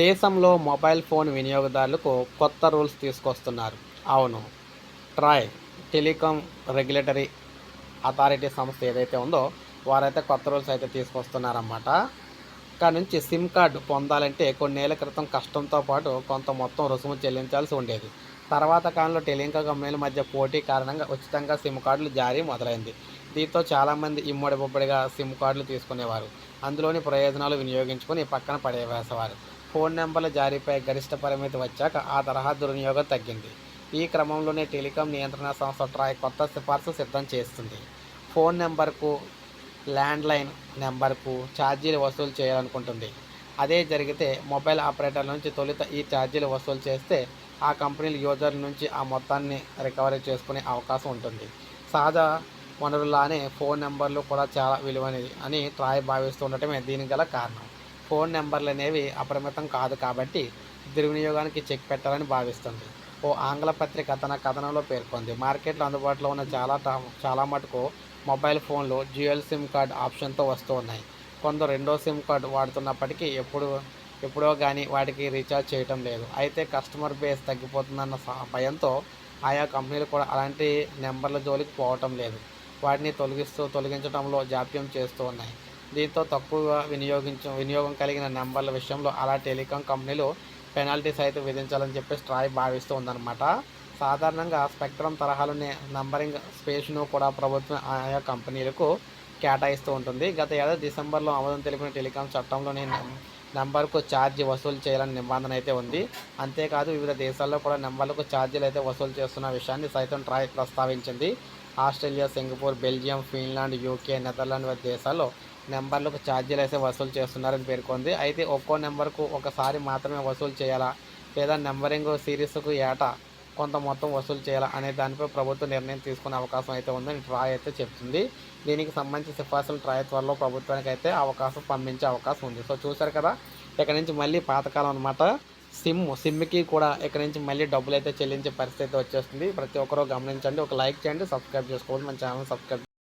దేశంలో mobile phone వినియోగదారులకు కొత్త రూల్స్ తీసుకొస్తున్నారు. అవును. ట్రాయ్ టెలికాం రెగ్యులేటరీ అథారిటీ సంస్థ ఏదైతే ఉందో వారైతే కొత్త రూల్స్ అయితే తీసుకొస్తున్నారన్నమాట. ఇక్కడ నుంచి సిమ్ కార్డు పొందాలంటే కొన్నేళ్ళ క్రితం కష్టంతో పాటు కొంత మొత్తం రుసుము చెల్లించాల్సి ఉండేది. తర్వాత కాలంలో టెలింకా కంపెనీల మధ్య పోటీ కారణంగా ఉచితంగా సిమ్ కార్డులు జారీ మొదలైంది. దీంతో చాలామంది ఇమ్మడి బొబ్బడిగా సిమ్ కార్డులు తీసుకునేవారు. అందులోని ప్రయోజనాలు వినియోగించుకొని పక్కన పడేవేసేవారు. ఫోన్ నెంబర్ల జారీపై గరిష్ట పరిమితి వచ్చాక ఆ తరహా దుర్వినియోగం తగ్గింది. ఈ క్రమంలోనే టెలికాం నియంత్రణ సంస్థ ట్రాయ్ కొత్త సిఫార్సు సిద్ధం చేస్తుంది. ఫోన్ నెంబర్కు ల్యాండ్లైన్ నెంబర్కు ఛార్జీలు వసూలు చేయాలనుకుంటుంది. అదే జరిగితే మొబైల్ ఆపరేటర్ల నుంచి తొలుత ఈ ఛార్జీలు వసూలు చేస్తే ఆ కంపెనీలు యూజర్ల నుంచి ఆ మొత్తాన్ని రికవరీ చేసుకునే అవకాశం ఉంటుంది. సహజ వనరులానే ఫోన్ నెంబర్లు కూడా చాలా విలువైనది అని ట్రాయ్ భావిస్తుండటమే దీనికి గల కారణం. ఫోన్ నెంబర్లు అనేవి అపరిమితం కాదు కాబట్టి దుర్వినియోగానికి చెక్ పెట్టాలని భావిస్తుంది. ఓ ఆంగ్ల పత్రిక తన కథనంలో పేర్కొంది. మార్కెట్లో అందుబాటులో ఉన్న చాలా చాలా మటుకు మొబైల్ ఫోన్లు డ్యూయల్ సిమ్ కార్డ్ ఆప్షన్తో వస్తూ ఉన్నాయి. కొందరు రెండో సిమ్ కార్డు వాడుతున్నప్పటికీ ఎప్పుడు ఎప్పుడో కానీ వాటికి రీఛార్జ్ చేయటం లేదు. అయితే కస్టమర్ బేస్ తగ్గిపోతుందన్న భయంతో ఆయా కంపెనీలు కూడా అలాంటి నెంబర్ల జోలికి పోవటం లేదు. వాటిని తొలగిస్తూ తొలగించడంలో జాప్యం చేస్తూ ఉన్నాయి. దీంతో తక్కువగా వినియోగించ వినియోగం కలిగిన నెంబర్ల విషయంలో అలా టెలికాం కంపెనీలు పెనాల్టీస్ అయితే విధించాలని చెప్పి స్ట్రాయ్ భావిస్తూ ఉందన్నమాట. సాధారణంగా స్పెక్ట్రమ్ తరహాలోనే నంబరింగ్ స్పేస్ను కూడా ప్రభుత్వం ఆయా కంపెనీలకు కేటాయిస్తూ ఉంటుంది. గత ఏడాది డిసెంబర్లో ఆమోదం తెలిపిన టెలికాం చట్టంలోని నెంబర్కు ఛార్జ్ వసూలు చేయాలని నిబంధన అయితే ఉంది. అంతేకాదు వివిధ దేశాల్లో కూడా నెంబర్లకు ఛార్జీలు అయితే వసూలు చేస్తున్న విషయాన్ని సైతం TRAI ప్రస్తావించింది. Australia Singapore Belgium Finland UK Netherland వంటి దేశాల్లో నెంబర్లకు ఛార్జీలు అయితే వసూలు చేస్తున్నారని పేర్కొంది. అయితే ఒక్కో నెంబర్కు ఒకసారి మాత్రమే వసూలు చేయాలా? లేదా నెంబరింగ్ సిరీస్కు ఏటా కొంత మొత్తం వసూలు చేయాలా అనే దానిపై ప్రభుత్వం నిర్ణయం తీసుకునే అవకాశం అయితే ఉందని ట్రాయ్ అయితే చెప్తుంది. దీనికి సంబంధించి సిఫార్సులు ట్రాయ్ త్వరలో ప్రభుత్వానికి అయితే అవకాశం పంపించే అవకాశం ఉంది. సో చూసారు కదా ఇక్కడ నుంచి మళ్ళీ పాతకాలం అనమాట సిమ్ సిమ్కి కూడా ఇక్కడ నుంచి మళ్ళీ డబ్బులు అయితే చెల్లించే పరిస్థితి వచ్చేస్తుంది. ప్రతి ఒక్కరూ గమనించండి. ఒక లైక్ చేయండి సబ్స్క్రైబ్ చేసుకోవాలి మన ఛానల్ సబ్స్క్రైబ్